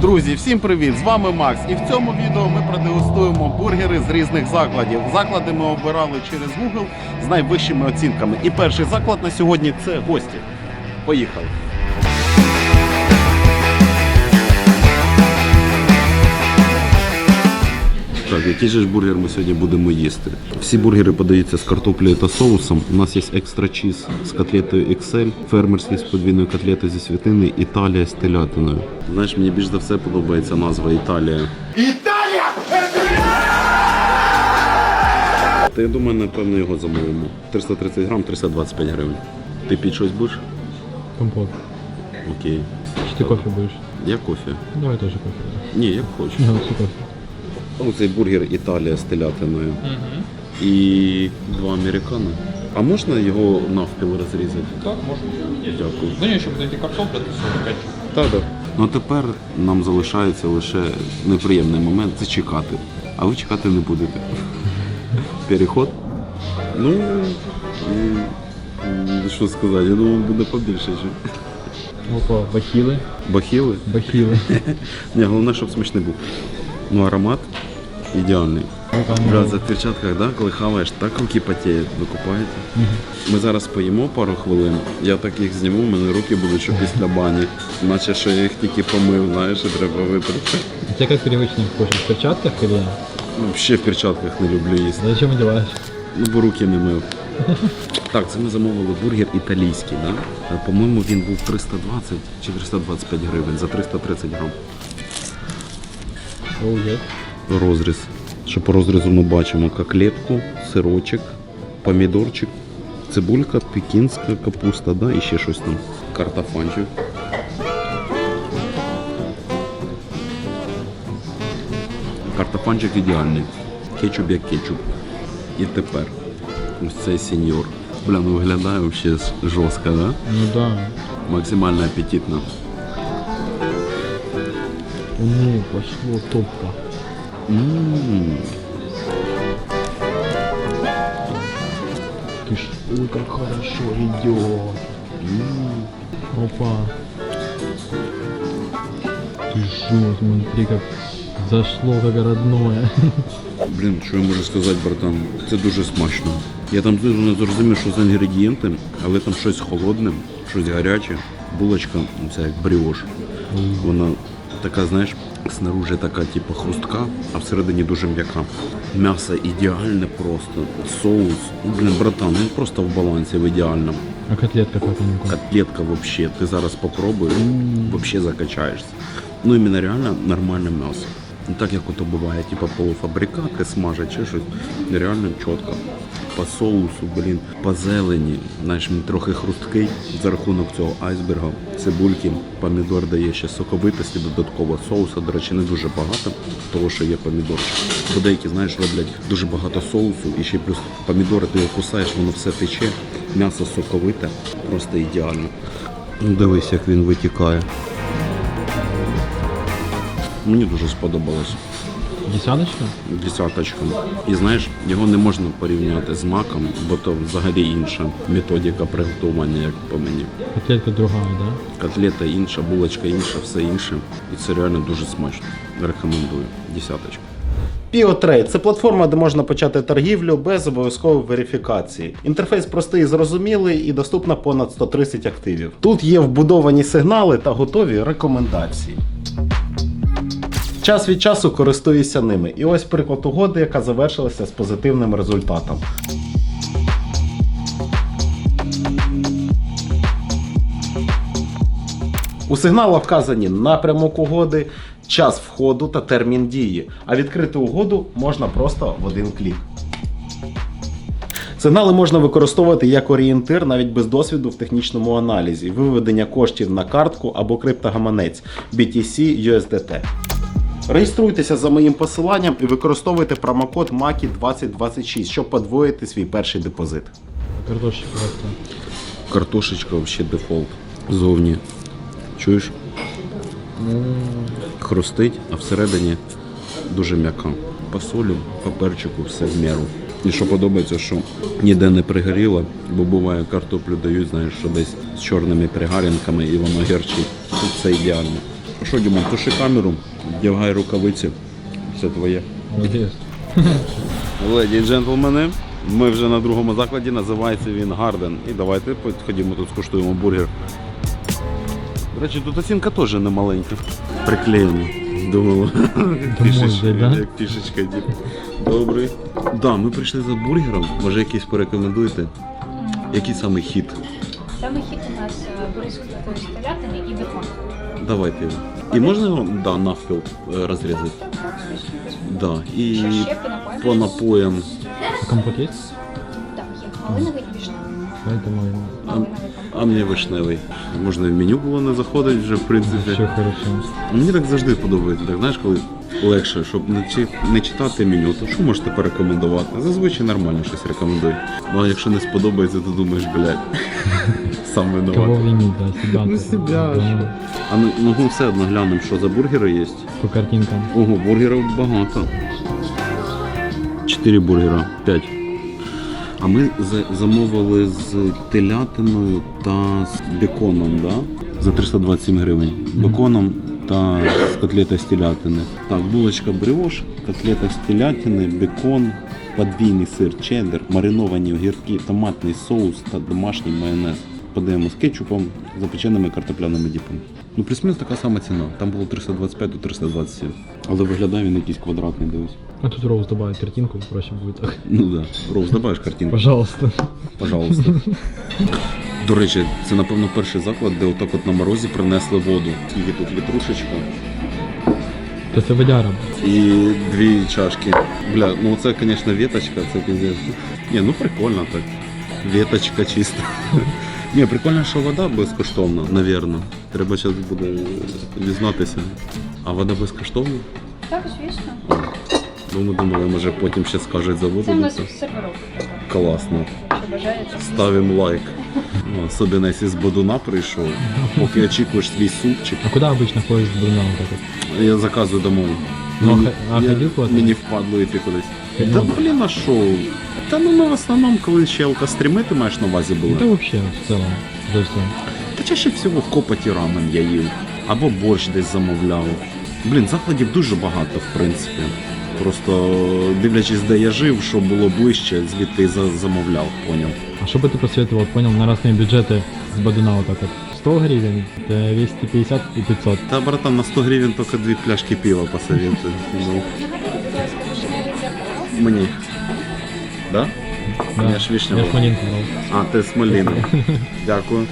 Друзі, всім привіт! З вами Макс. І в цьому відео ми продегустуємо бургери з різних закладів. Заклади ми обирали через Google з найвищими оцінками. І перший заклад на сьогодні це гості. Поїхали. Так, який же ж бургер ми сьогодні будемо їсти? Всі бургери подаються з картоплею та соусом. У нас є екстра чіз з котлетою XL, фермерський з подвійною котлетою зі світини, Італія з телятиною. Знаєш, мені більш за все подобається назва Італія. Італія! Та я думаю, напевно, його замовимо. 330 грам, 325 гривень. Ти під щось будеш? Компот. Окей. Чи ты кофе будешь? Я кофе. Давай тоже кофе. Ні, як хочеш. Да, все кофе. Оцей бургер Італія з телятиною. І два американо. А можна його навпіл розрізати? Так, можно. Дякую. Ну, еще вот эти картопля, то есть опять. Так, так. Ну а тепер нам залишається лише неприємний момент це чекати. А ви чекати не будете. Переход. Ну, м, м, що сказати, я думаю, буде побільше. Ще. Опа, бахилы. Бахіли? Бахилы. Ні, головне, щоб смачний був. Ну, аромат ідеальний. Бля, за перчатках, да, коли хаваєш, так руки потіють, ви купаєте. Ми зараз поїмо пару хвилин, я так їх зніму, в мене руки будуть, що після бані. Наче що я їх тільки помив, знаєш, і треба. У тебя как привычно кушать? В перчатках или Ну, Ще в перчатках не люблю їсти. зачем одеваешь? Ну, бо руки не мив. Так, це ми замовили бургер італійський, да? По-моєму, він був 320 чи 325 гривень за 330 грам. Оу, yes. розріз. Що по розрізу ми бачимо коклетку, сирочок, помідорчик, цибулька, пекінська капуста, да, і ще щось там. Картофанчик. Картофанчик ідеальний. Кетчуп як кетчуп. І тепер ось цей сеньор. Бля, ну виглядає взагалі жорстко, да? Ну да. Максимально апетитно. Ну, пошло топа. М. Ты ж, ой, как хорошо идет. Опа. Ты шо, смотри, как зашло, как родное. Блін, що я можу сказати, братан? Це дуже смачно. Я там дуже не зрозумів, що за інгредієнти, але там щось холодне, щось гаряче. Булочка, ну, це як бріош. Вона така, знаєш, снаружи така, типу, хрустка, а всередині дуже м'яка. М'ясо ідеальне просто. Соус. Ну, блін, братан, він просто в балансі в ідеальному. А котлетка как ну Котлетка вообще, ти зараз попробуєш, вообще закачаєшся. Ну іменно реально нормальне м'ясо. Не так як ото буває, типу полуфабрикати смажать чи щось. Реально чітко. По соусу, блін, по зелені. Знаєш, він трохи хрусткий за рахунок цього айсберга, цибульки, помідор дає ще соковитості, додатково соуса, до речі, не дуже багато, того, що є помідорчик. Бо деякі, знаєш, роблять дуже багато соусу і ще плюс помідори ти його кусаєш, воно все тече, м'ясо соковите, просто ідеально. Ну, дивись, як він витікає. Мені дуже сподобалось. Десяточка? Десяточка. І знаєш, його не можна порівняти з маком, бо то взагалі інша методика приготування, як по мені. Котлетка другая, да? Котлета інша, булочка інша, все інше. І це реально дуже смачно. Рекомендую. Десяточка. Піотрейд це платформа, де можна почати торгівлю без обов'язкової верифікації. Інтерфейс простий і зрозумілий і доступно понад 130 активів. Тут є вбудовані сигнали та готові рекомендації. Час від часу користуюся ними. І ось приклад угоди, яка завершилася з позитивним результатом. У сигналах вказані напрямок угоди, час входу та термін дії, а відкрити угоду можна просто в один клік. Сигнали можна використовувати як орієнтир навіть без досвіду в технічному аналізі, виведення коштів на картку або криптогаманець BTC USDT. Реєструйтеся за моїм посиланням і використовуйте промокод MAKI 2026, щоб подвоїти свій перший депозит. Картошечка. Картошечка взагалі дефолт. Зовні. Чуєш? Хрустить, а всередині дуже м'яка. По солі, по перчику, все в міру. І що подобається, що ніде не пригоріло, бо буває картоплю дають, знаєш, що десь з чорними пригарінками і воно гірчить. Тут все ідеально. Що, Дімон, туши камеру, вдягай рукавиці. Все твоє. Леді і джентльмени, ми вже на другому закладі, називається він Гарден. І давайте ходімо тут скуштуємо бургер. До речі, тут оцінка теж не маленька. Приклеєно. Думала, як фішечка. типу. Добрий. Да, ми прийшли за бургером. Може якийсь порекомендуєте? Який самий хіт? Самый хит у нас э, буррito с телятиной и бекон. Давайте його. И можно, да, навпіл разрезать. Да. Напоїмо. по напоям. Компот есть? Да, є малиновий і вишневий. Дайте мою. Малиновий А мені вишневий. Можна і в меню було не заходить вже, в принципі. Все хорошо. Мені так завжди подобається, так знаєш, коли легше, щоб не, чи, не читати меню, то що можете порекомендувати? Зазвичай нормально щось рекомендуй. Ну а якщо не сподобається, то думаєш, блядь, сам Кого винуватий. винить, да, себя. Ну, себя. Да. А ну, ну ну, все одно глянемо, що за бургери є. По картинкам. Ого, бургерів багато. Чотири бургера, п'ять. А ми за- замовили з телятиною та з беконом, да? За 327 гривень. Беконом та котлета з телятини. Так, булочка бріош, котлета з телятини, бекон, подвійний сир, чеддер, мариновані огірки, томатний соус та домашній майонез. Подаємо з кетчупом, запеченими картопляними діпами. Ну, плюс-мінус така сама ціна. Там було 325 до 327. Але виглядає він якийсь квадратний, дивись. А тут Роуз добавить картинку, проще будет. Ну да. Роуз, добавиш картинку? Пожалуйста. Пожалуйста. До речі, це напевно перший заклад, де отак от на морозі принесли воду. Скільки тут літрушечка То це водяра. і дві чашки. Бля, ну це, звісно, веточка, це піздець. Ні, ну прикольно так. Веточка чиста. Ні, прикольно, що вода безкоштовна, навірно. Треба зараз буде дізнатися. А вода безкоштовна? Так, звісно. Бо ми думали, може потім ще скажуть за воду. Це у ну, нас серверок. Класно. Якщо бажаєте. Ставимо лайк. Ну, особливо, якщо з Бодуна прийшов, поки очікуєш свій супчик. А куда обычно ходишь с Бруна так вот? Я заказую домой. Ну, Мені- а я- ходив? Мені впадло йти кудись. Ходив? Та блін, а що? Та ну ну, в основному, коли ще алкостріми ти маєш на увазі були. да вообще, в целом. За. Та чаще всього в копоті рамен я їв. Або борщ десь замовляв. Блін, закладів дуже багато, в принципі. Просто дивлячись, де я жив, що було ближче, звідти і за- замовляв, поняв. А что бы ты посоветовал, понял, на разные бюджеты с Бадуна вот так вот? 100 гривен, это 250 и 500. Та братан, на 100 гривень тільки дві пляшки пива посоветую. Ну, Нагадайте, будь ласка, вишневий зеркало. мені. Да? Да. Я ж вишню Я брал. ж малинку брал. А, ти з малини. Дякую.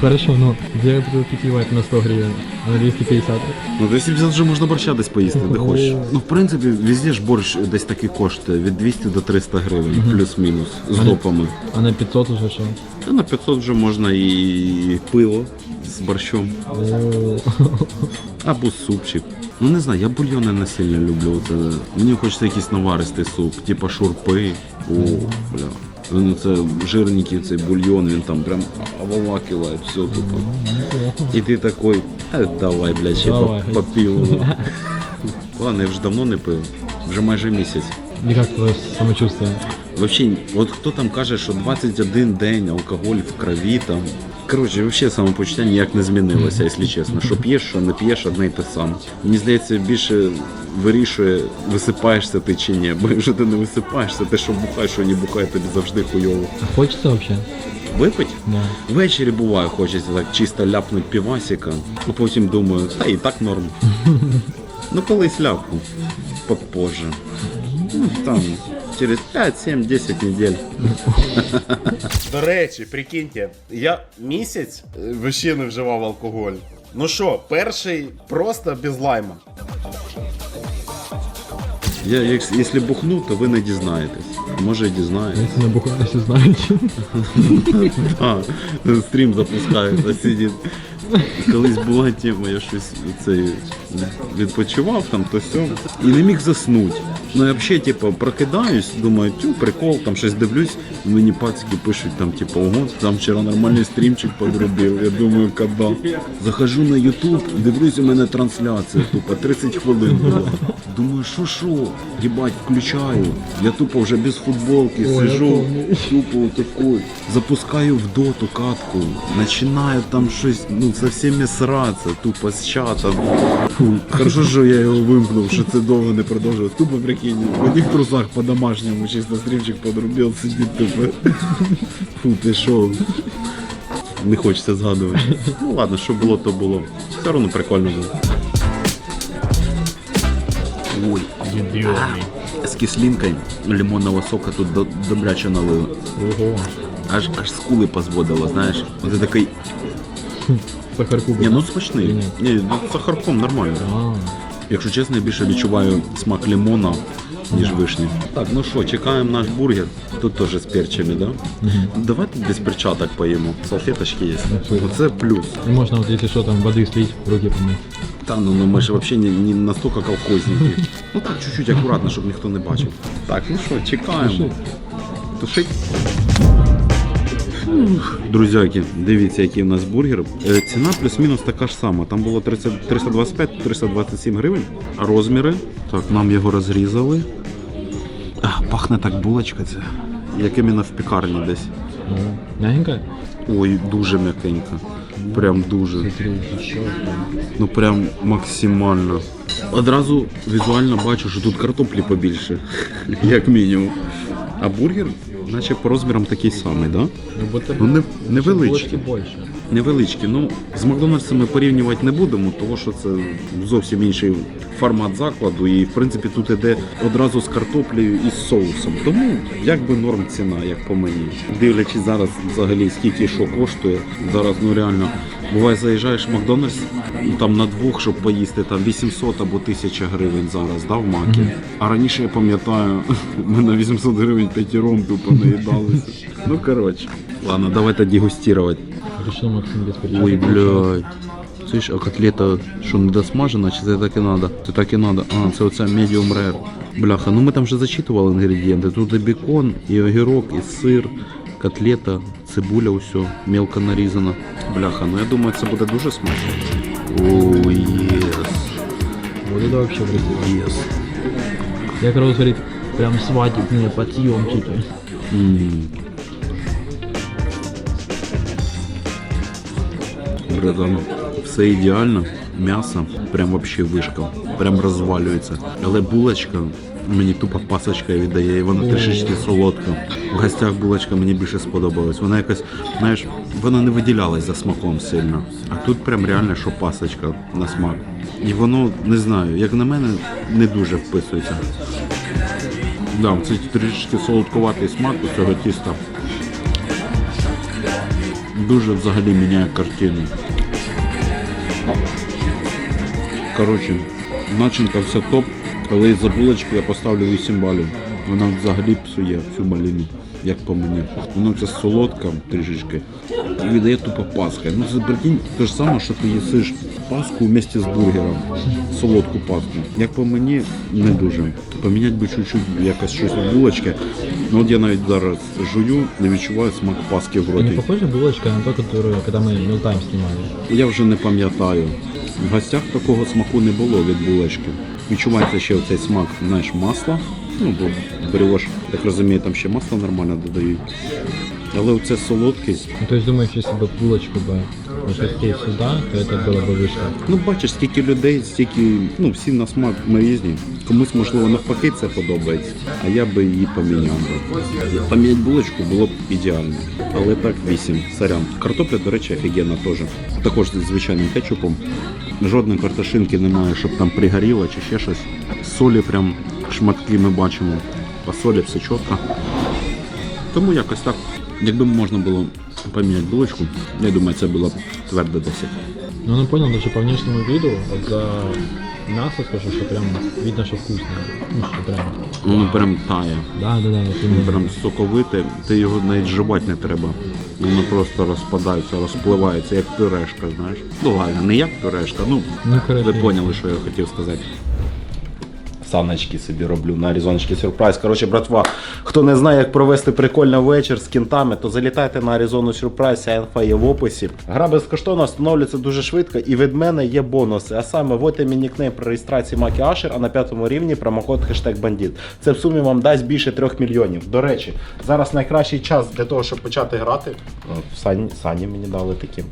Хорошо, ну, две бутылки пива это на 100 гривен, а на 250. Ну, 250 вже можна борща десь поїсти, де Ого. хочеш. Ну, в принципі, везде ж борщ десь такий коштує від 200 до 300 гривень, плюс-мінус, з допами. А на 500 уже что? Та на 500 вже можна і пиво з борщом, або супчик. Ну не знаю, я бульйони не сильно люблю. Це... Мені хочеться якийсь наваристий суп, типа шурпи. О, бля. Ну це жирненький цей бульйон, він там прям обволакиває все тупо. І ти такий, «Е, давай, блядь, ще Давай. по, по. Ладно, я вже давно не пив, вже майже місяць. И как твое самочувствие? Вообще, от хто там каже, що 21 день алкоголь в крові там. Коротше, взагалі самопочуття ніяк не змінилося, якщо чесно. Що п'єш, що не п'єш, одне й те саме. Мені здається, більше вирішує, висипаєшся ти чи ні. Бо якщо ти не висипаєшся, те, що бухаєш, що не бухає, тобі завжди хуйово. А хочется вообще? Випить? Да. Ввечері буває, хочеться так чисто ляпнуть півасика, а потім думаю, та і так норм. Ну колись ляпну, попозже. Ну там, через 5, 7, 10 недель. До речі, прикиньте, я місяць е, вообще не вживав алкоголь. Ну що, перший просто без лайма. Я, як- якщо бухну, то ви не дізнаєтесь. Може і дізнаєтесь. Если на бухгалтере все знаете. А, стрім запускається, сидить. Колись була тема, я щось цей відпочивав там, то все. І не міг заснути. Ну я взагалі, типу, прокидаюсь, думаю, тю, прикол, там щось дивлюсь, мені пацики пишуть, там, типу, ого, там вчора нормальний стрімчик подрубив. Я думаю, когда. Захожу на YouTube, дивлюсь, у мене трансляція, тупо 30 хвилин була. Думаю, що що? Їбать, включаю. Я тупо вже без футболки сижу, тупо такой. Запускаю в доту катку, починаю там щось, ну, со всіми сратися, тупо з чатом. Фу, хорошо, що я його вимкнув, що це довго не продовжилось. Тупо прикинь, в одних трусах по-домашньому, чисто стрімчик подрубив, сидить тупо. Фу, пішов. Не хочеться згадувати. Ну ладно, що було, то було. Все одно прикольно було. Ой, з кислинкою лимонного сока тут до- добряче налили. Ого. Аж аж скули позводило, знаєш. Оце такий. Сахарку Ні, ну смачний. Ні. Ні, ну з сахарком нормально. А, Якщо чесно, я більше відчуваю смак лимона, ніж вишні. Так, ну що, чекаємо наш бургер. Тут теж з перчами, да? Давайте без перчаток поїмо. Салфеточки є. Оце плюс. и можно вот если что там воды слить, руки помыть. Та ну, ну ми ж взагалі не, не настільки колхозники. Ну так, чуть-чуть акуратно, щоб ніхто не бачив. Так, ну що, чекаємо. Тушить. Друзяки, дивіться, який у нас бургер. Е, Ціна плюс-мінус така ж сама. Там було 325-327 гривень. А розміри. Так, нам його розрізали. А, пахне так булочка це. Як іменно в пекарні десь. Ого. Мягенькая? Ой, дуже м'якенька. Прям дуже. Ну прям максимально. Одразу візуально бачу, що тут картоплі побільше, як мінімум. А бургер, наче по розмірам такий самий, да? Ну, будто Ну, не, невеличкий. булочки больше. Невеличкі. Ну, з Макдональдсом ми порівнювати не будемо, тому що це зовсім інший формат закладу. І в принципі тут іде одразу з картоплею і з соусом. Тому якби норм ціна, як по мені. Дивлячись зараз взагалі скільки що коштує. Зараз ну реально. Буває, заїжджаєш в Макдональдс, ну, там на двох, щоб поїсти, там 800 або 1000 гривень зараз, да, в макі. А раніше я пам'ятаю, ми на 800 гривень п'ятіром тупо наїдалися. Ну коротше. Ладно, давайте дегустувати. Решил Максим без перчаток. Ой, блядь. Слышь, а котлета що не досмажена, чи це так і надо? Це так і надо. А, це оця medium rare. Бляха, ну ми там вже зачитували інгредієнти. Тут і бекон, і огірок, і сир, котлета, цибуля, усе, мелко нарізана. Бляха, ну я думаю, це буде дуже смачно. О, єс, Вот это вообще красиво. єс. Я, короче, говорит, прям свадебные подъемчики. М. Братан, все ідеально. М'ясо прям вообще вишка. Прям розвалюється. Але булочка мені тупо пасочка віддає, і вона трішечки солодка. В гостях булочка мені більше сподобалась. Вона якась, знаєш, вона не виділялась за смаком сильно. А тут прям реально, що пасочка на смак. І воно, не знаю, як на мене, не дуже вписується. Да, це трішки солодкуватий смак у цього тіста. Дуже взагалі міняє картину. Коротше, начинка все топ, але за булочку я поставлю 8 балів. Вона взагалі псує всю малину, як по мені. Вона це солодка трішечки. І віддає тупо пасха. Ну це прикинь, те ж саме, що ти їсиш паску вместе з бургером. Солодку паску. Як по мені, не дуже. Поміняти би чуть-чуть якось щось у булочки. Ну от я навіть зараз жую, не відчуваю смак паски в Не роті. похожа булочка на ту, которую, когда мы Милтайм снимали? Я вже не пам'ятаю. В гостях такого смаку не було від булочки. Відчувається ще оцей смак, знаєш, масла. Ну, бо брioш, так розумію, там ще масло нормально додають. Але оце солодкість. Ну, то есть думаешь, если бы булочку бы запустить сюда, то это было бы выше. Ну, бачиш, скільки людей, стільки, ну, всі на смак ми різні. Комусь, можливо, навпаки це подобається, а я би її поміняв би. Поміняти булочку було б ідеально. Але так, 8. Сорян. Картопля, до речі, офігенна теж. Також з звичайним кетчупом. Жодної картошинки немає, щоб там пригоріло чи ще щось. Солі прям шматки ми бачимо. По солі все чітко. Тому якось так. Якби можна було поміняти булочку, я думаю, це було б твердо 10. Ну, он понял, даже по внешнему виду, вот за мясо скажу, что прям видно, что вкусное. Ну, что прям. Воно прям тає. Да, да, да, вот именно. прям соковите, ти його навіть жувати не треба. Воно просто розпадається, розпливається, як пюрешка, знаєш. Ну ладно, не як пюрешка, ну Ну, коротше. ви поняли, що я хотів сказати. Саночки собі роблю на Аризоночки сюрприз. Коротше, братва, хто не знає, як провести прикольний вечір з кінтами, то залітайте на Аризону сюрприз, ця інфа є в описі. Гра безкоштовно встановлюється дуже швидко, і від мене є бонуси. А саме вводьте мій нікнейм при реєстрації Макі Ашер, а на п'ятому рівні промокод хештег бандіт. Це в сумі вам дасть більше трьох мільйонів. До речі, зараз найкращий час для того, щоб почати грати. Сані, Сані мені дали такі.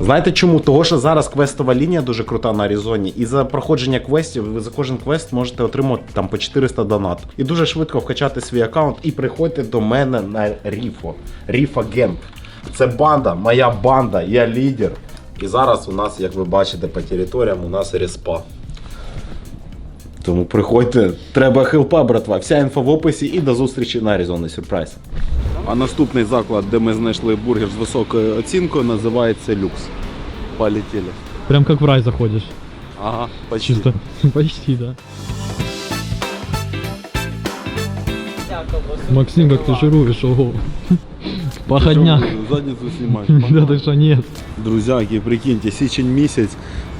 Знаєте чому? Того, що зараз квестова лінія дуже крута на Аризоні, і за проходження квестів ви за кожен квест можете отримати там по 400 донат. І дуже швидко вкачати свій аккаунт і приходьте до мене на Ріфо. Ріфа Гемп. Це банда, моя банда, я лідер. І зараз у нас, як ви бачите, по територіям у нас респа. Тому приходьте, треба хелпа, братва. Вся інфа в описі і до зустрічі на Аризоні Сюрприз. А наступний заклад, де ми знайшли бургер з високою оцінкою, називається люкс. Полетіли. Прям как в рай заходишь. Ага, почти. Чисто. Почти, да. Максим, как ты жируешь, ого. Походняк. Задницю знімаєш. Да ты что, нет. Друзяки, прикиньте, січень місяць,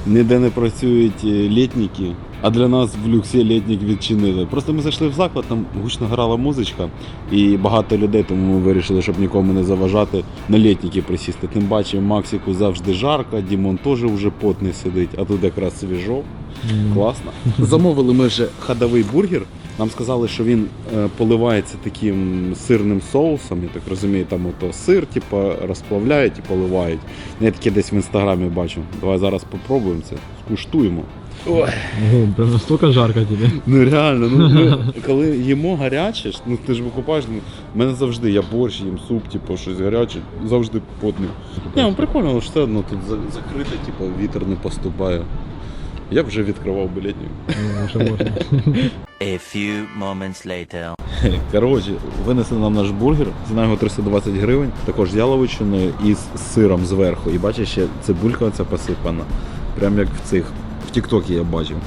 ніде не працюють е, літніки, а для нас в люксі літнік відчинили. Просто ми зайшли в заклад, там гучно грала музичка, і багато людей, тому ми вирішили, щоб нікому не заважати на літніки присісти. Тим паче, Максику завжди жарко, Дімон теж вже потний сидить, а тут якраз свіжо. Класно. Замовили ми вже ходовий бургер. Нам сказали, що він е, поливається таким сирним соусом. Я так розумію, там ото сир, типу, розплавляють і поливають. Я таке десь в інстаграмі бачу. Давай зараз попробуємо це, скуштуємо. Ой, прям настолько жарко тебе. ну реально, ну ми, коли їмо гаряче, ж, ну ти ж викупаєш, ну, в мене завжди я борщ, їм суп, типу, щось гаряче, завжди потний. Ні, ну прикольно, але ж все одно тут за- закрите, типу, вітер не поступає. Я б вже відкривав білетню. Ну. A few moments later. Коротше, винесли нам наш бургер, ціна його 320 гривень, також з яловичиною і з сиром зверху. І бачиш, ще цибулька оця посипана. Прям як в цих В Тіктокі я бачив.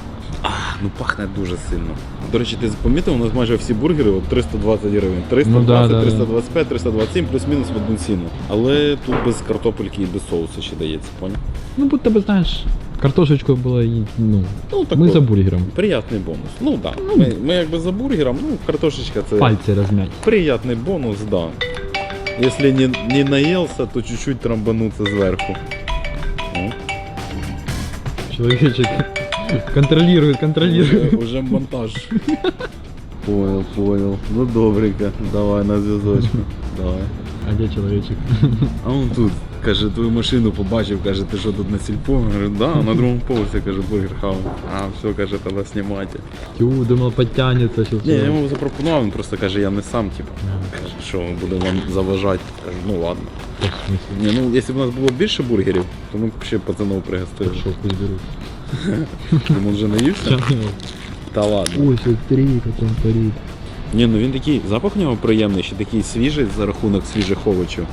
А, ну пахне дуже сильно. До речі, ти помітив, у нас майже всі бургери от 320 гривень. 320, Ну да, да, да. 325, 327, плюс-мінус в одну ціну. Але тут без картопельки і без соусу ще дається, поняв? Ну, будто бы, знаешь, картошечку было и, ну, Ну, мы такой за бургером. Приятний бонус. Ну так. Да. Ми, ми якби за бургером, ну, картошечка це. Пальцы размять. Приятный бонус, да. Если не, не наелся, то чуть-чуть трамбануться сверху. Человечек контролирует, контролирует. уже, уже монтаж. Понял, понял. Ну добренько. Давай на зв'язочку. Давай. А где человечек? А он тут, каже, твою машину побачив, каже, ти що тут на сільпо? Я Говорю, да, на другому поверсі, каже, бургер хав. А, все, каже, треба знімати. Тю, думал, подтянется сейчас. Ні, я йому запропонував, він просто каже, я не сам, типу. Каже, що буде вам заважати. Кажу, ну ладно. Ні, ну якщо б у нас було більше бургерів, то ми б ще пацанов пригостили. Пусть берут. Йому вже наївся? Та ладно. Ой, смотри, как он парит. Ні, ну він такий, запах у нього приємний, ще такий свіжий за рахунок свіжих овочів.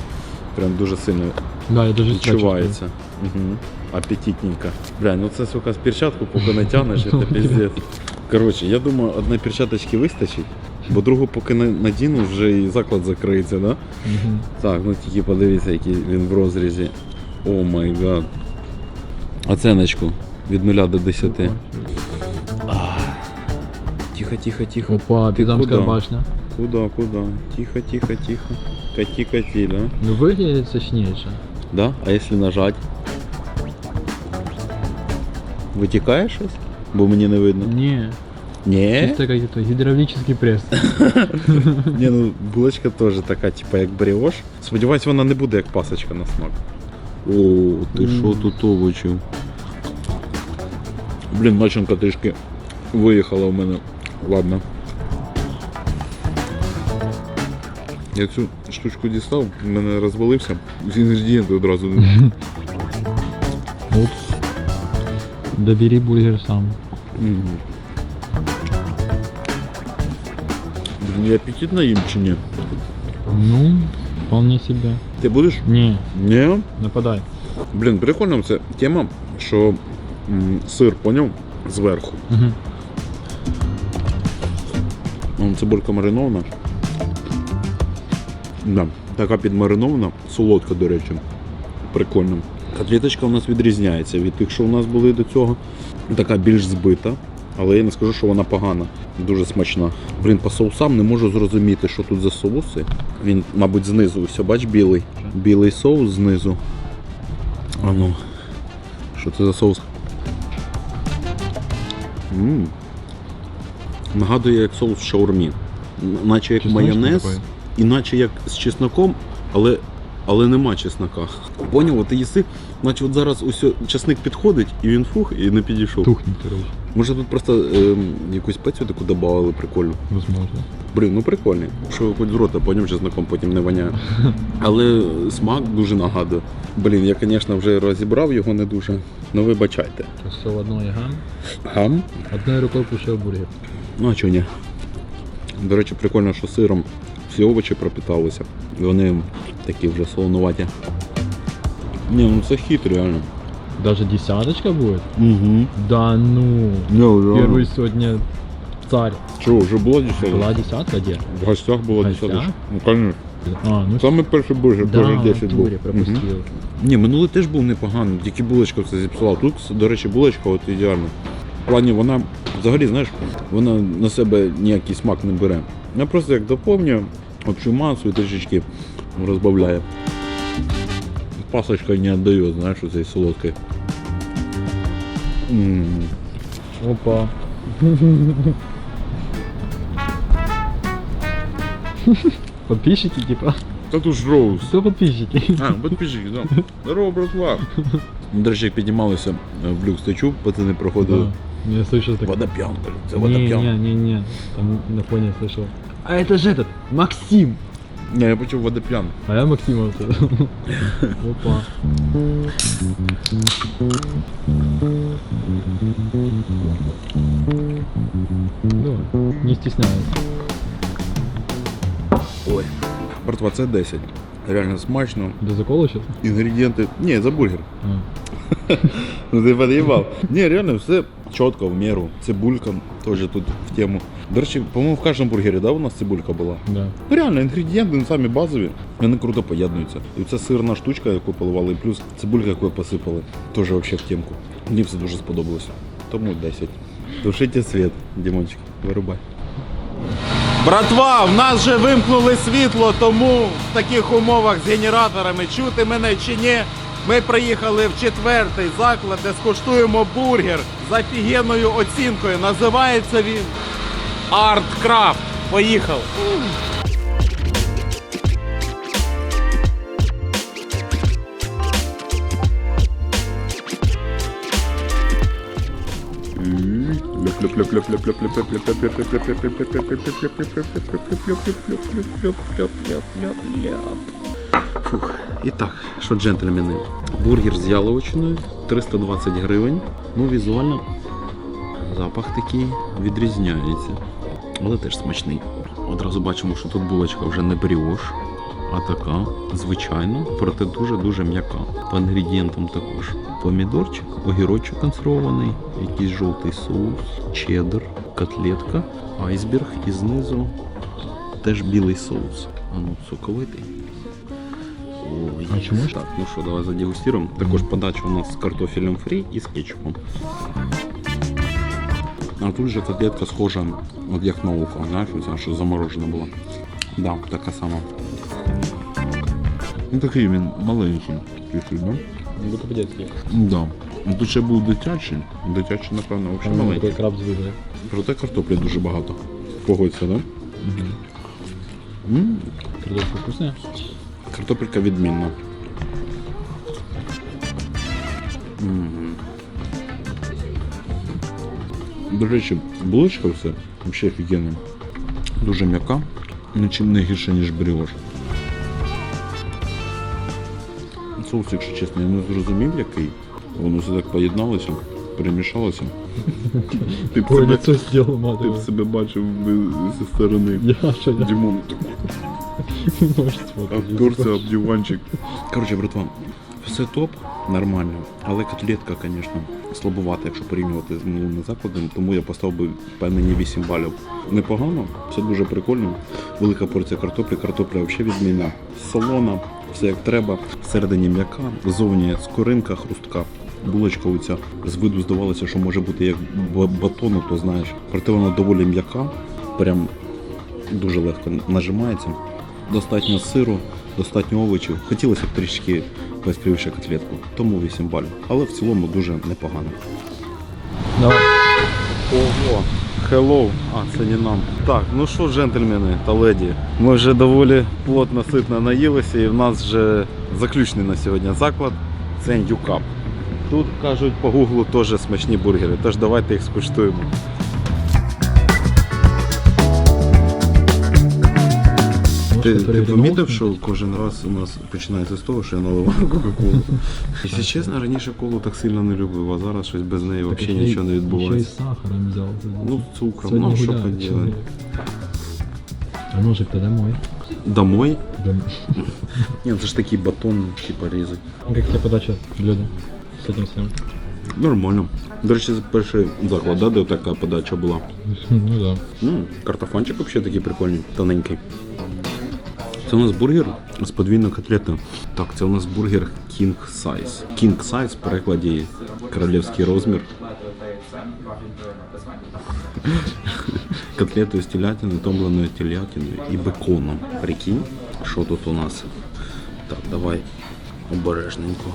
Прям дуже сильно Да, я даже відчувається. Угу. Апетитненько. Бля, ну це сука з перчатку, поки натягнеш, це піздець. Коротше, я думаю, одної перчаточки вистачить, бо другу поки на- надіну, вже і заклад закриється, да? Мгм. Так, ну тільки подивіться, який він в розрізі. О май гад. Оценочку від 0 до 10. Тихо, тихо, тихо. Опа, Пизамская куда? башня. Куда, куда? Тихо, тихо, тихо. Кати, кати, да? Ну, выглядит сочнейше. Да? А если нажать? Витікає щось? Бо мені не видно. Не, Ні? чисто какой-то гидравлический пресс. Ні, ну булочка теж така, типа як бріош. Сподіваюсь, вона не буде як пасочка на смак. О, ти що тут овочів? Блін, начинка трішки виїхала в мене. Ладно. Я цю штучку дістав, в мене розвалився. З інгредієнти одразу. Упс. Добери бургер сам. Мгм. Блін, я апетитно їм чи ні? Ну, вполне себе. Ти будеш? Не, Ні. нападай. Блін, прикольно це тема, що м, сир, поняв? зверху. Угу. Вон цибулька маринована. Да, така підмаринована, солодка, до речі. Прикольно. Котлеточка у нас відрізняється від тих, що у нас були до цього. Така більш збита, але я не скажу, що вона погана. Дуже смачна. Блін, по соусам не можу зрозуміти, що тут за соуси. Він, мабуть, знизу. Все, бач, білий. Білий соус знизу. А ну. Що це за соус? м Нагадує як соус в шаурмі. Наче як майонез. Іначе як з чесноком, але, але нема чеснока. Поняв, ти їси, наче от зараз ось чесник підходить, і він фух, і не підійшов. Короче. Може тут просто ем, якусь спецію таку додавали прикольно. Возможно. Блін, ну прикольний. Що хоч з рота поняв чесноком потім не воняє. Але смак дуже нагадує. Блін, я, звісно, вже розібрав його не дуже. Ну вибачайте. Все в одной гам. Гам? Одной рукой кушаю бургер. Ну а чого ні? До речі, прикольно, що сиром всі овочі пропиталися. І вони такі вже солонуваті. Ні, ну це хід реально. Даже десяточка будет? Угу. Да ну. Первый сегодня царь. Чого, вже було десятка? Была десятка где? В гостях гостях? десяточка. Ну, звісно. А, ну Саме перший бургер да, в 10 був. пропустил. Ні, минулий теж був непоганий, тільки булочка все зіпсувала. Тут, до речі, булочка от ідеальна. В плані вона взагалі, знаєш, вона на себе ніякий смак не бере. Вона просто як доповнює общу масу і трішечки розбавляє. Пасочка не віддає, знаєш, оцей солодкий. М. Опа. Подписчики типа? Та тут ж роуз. Кто подписчики? А, підпишіть, да. Здорово, братва. До речі, як піднімалися е, в люкс течу, пацани проходили. Да. Я слышал так. Водоп'ян, блін, це Не, не, не, не. Там на фоне слышал. А это же этот, Максим. Ні, я почув водоп'ян. А я Максима вот это. Опа. Давай, не стесняйся. Ой. Братва, це 10. Реально смачно. До закола сейчас? Інгредієнти. Ні, за бургер. А. Ну ти под'їбав. Ні, реально все чітко, в міру. Цибулька теж тут в тему. До речі, по-моєму, в кожному бургері, да, у нас цибулька була. Да. Ну реально, інгредієнти ну, самі базові, вони круто поєднуються. І це сирна штучка, яку поливали, і плюс цибулька, яку посипали, теж взагалі в темку. Мені все дуже сподобалося. Тому 10. Тушите світ, Дімончик, вирубай. Братва, в нас же вимкнули світло, тому в таких умовах з генераторами чути мене чи ні. Ми приїхали в четвертий заклад, де скуштуємо бургер з офігенною оцінкою. Називається він Арткрафт. Поїхали. Фух. І так, що джентльмени, бургер з яловичиною 320 гривень. Ну, візуально запах такий відрізняється, але теж смачний. Одразу бачимо, що тут булочка вже не бріош, а така звичайна, проте дуже-дуже м'яка. По інгредієнтам також помідорчик, огірочок консервований, якийсь жовтий соус, чеддер, котлетка, айсберг і знизу теж білий соус. А ну, соковитий. А чому ж? Так, ну що, давай задегустируем. Також подача у нас з картофелем фрі і з кетчупом. А тут же котлетка схожа, от як на око, знаєш, що заморожена була. Да, така сама. Ну такий він маленький. Чуть-чуть, да? Ну, по-детски. Да. Ну, Тут ще був дитячий. Дитячий, напевно, взагалі Ну, маленький. краб. Проте картоплі дуже багато. Погодься, да? М, Картошка вкусная? Картопелька відмінна. До речі, булочка все взагалі офігенна. Дуже м'яка, нічим не гірше, ніж бріош. Соус, якщо чесно, я не зрозумів який. Воно все так поєдналося, перемішалося. Ти б Ой, себе, лицо сделал ти б матовое. себе бачив зі сторони. Я что, я Дімон не смотреть. Обтерся об диванчик. Короче, братва, все топ. нормально. Але котлетка, звісно, слабовата, якщо порівнювати з минулими закладами, тому я поставив би впевнені 8 балів. Непогано, все дуже прикольно. Велика порція картоплі, картопля взагалі відмінна. Солона, все як треба. Всередині м'яка, ззовні скоринка, хрустка. Булочка оця з виду здавалося, що може бути як ба- батону, то знаєш. Проте вона доволі м'яка, прям дуже легко нажимається. Достатньо сиру, достатньо овочів. Хотілося б трішки пояскравіше котлетку, тому 8 балів. Але в цілому дуже непогано. Давай. Ого, hello. А, це не нам. Так, ну що, джентльмени та леді, ми вже доволі плотно, ситно наїлися і в нас вже заключний на сьогодні заклад. Це Ньюкап. Тут кажуть по гуглу теж смачні бургери, тож давайте їх скуштуємо. Ти, ти помітив, що кожен раз у нас починається з того, що я наливаю Кока-Колу. Якщо чесно, раніше колу так сильно не любив, а зараз щось без неї взагалі нічого не Ще й сахаром взял. Ну, цукром, ну що гуляю, А ножик-то домой. Домой? Дом- Ні, це ж такий батон, типа різать. Как тебе подача блюда с этим всем? Нормально. До речі, це перший заклад, да, де така подача була. Ну да. Ну, картофанчик взагалі такий прикольний, тоненький. Це у нас бургер з подвійною котлетою. Так, це у нас бургер King Size. King Size в перекладі королівський розмір. Котлетою з телятини, томленою телятиною і беконом. Прикинь, що тут у нас? Так, давай обережненько.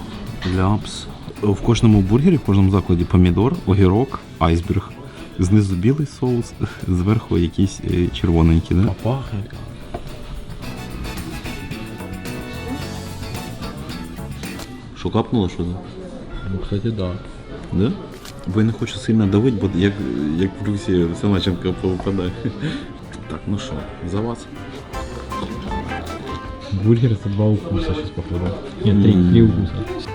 Ляпс. В кожному бургері, в кожному закладі помідор, огірок, айсберг. Знизу білий соус, зверху якийсь е, червоненький, да? Пахнет. Що капнуло, що да? Ну, кстати, да. Да? Бо я не хочу сильно давити, бо як, як в Люсі вся начинка повипадає. Так, ну що, за вас? Бургер это два укуса сейчас, походу. Нет, три, три укуса.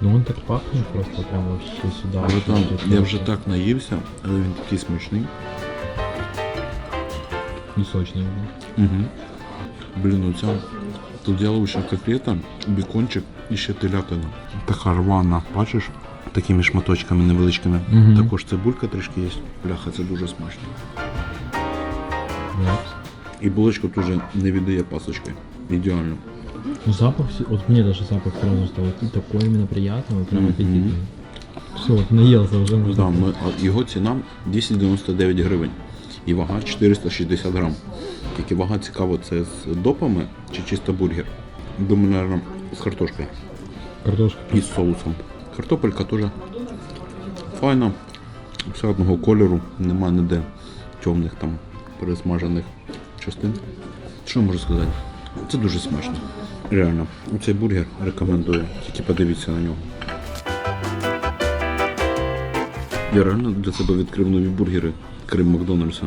Ну он так пахнет просто прям вообще сюда. Але там я вже так наївся, але він такий смачний. И сочный. Угу. Блін, оця тут яловична котлета, бікончик і ще телятина. Така рвана, бачиш? Такими шматочками невеличкими. Мгм. Також цибулька трішки є. Бляха, це дуже смачно. Да. І булочка теж не віддає пасочки. Ідеально. Ну, запах, вот мне даже запах сразу стал и такой именно приятный, вот прям аппетитный. Все, вот наелся уже. можно Да, ми, а його ціна 299 гривень і вага 460 грам. Тільки вага цікаво, це з допами чи чисто бургер? Думаю, наверное, з картошкою Картошка. і з соусом. Картопелька теж файна, все одного кольору, нема ніде темних там пересмажених частин. Що можу сказати? Це дуже смачно. Реально, цей бургер рекомендую, тільки подивіться на нього. Я реально для себе відкрив нові бургери, крім Макдональдса.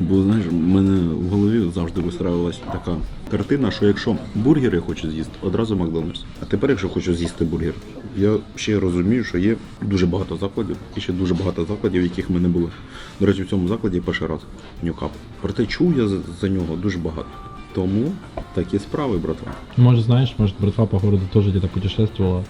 Бо знаєш, в мене в голові завжди вистраювалась така картина, що якщо бургер я хочу з'їсти, одразу Макдональдс. А тепер, якщо хочу з'їсти бургер, я ще розумію, що є дуже багато закладів, і ще дуже багато закладів, яких ми не були. До речі, в цьому закладі перший раз нюкап. Проте чув я за нього дуже багато. Тому такі справи, братва. Может, знаешь, может, братва по городу тоже где-то путешествовала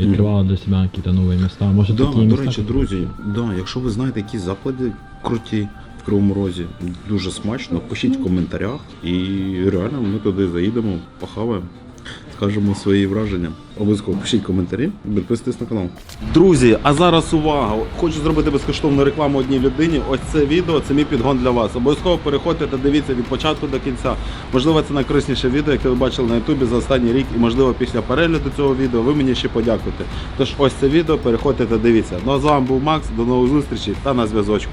и открывала для себя какие-то новые места. Может, Да, такие до места, речі, друзі, да, якщо ви знаєте, які заклади круті в Кривому Розі, дуже смачно, пишіть в коментарях. І реально ми туди заїдемо, похаваємо, скажемо свої враження. Обов'язково пишіть коментарі, підписуйтесь на канал. Друзі, а зараз увага! Хочу зробити безкоштовну рекламу одній людині. Ось це відео, це мій підгон для вас. Обов'язково переходьте та дивіться від початку до кінця. Можливо, це найкорисніше відео, яке ви бачили на Ютубі за останній рік, і можливо після перегляду цього відео ви мені ще подякуєте. Тож ось це відео, переходьте та дивіться. Ну а з вами був Макс. До нових зустрічей та на зв'язочку.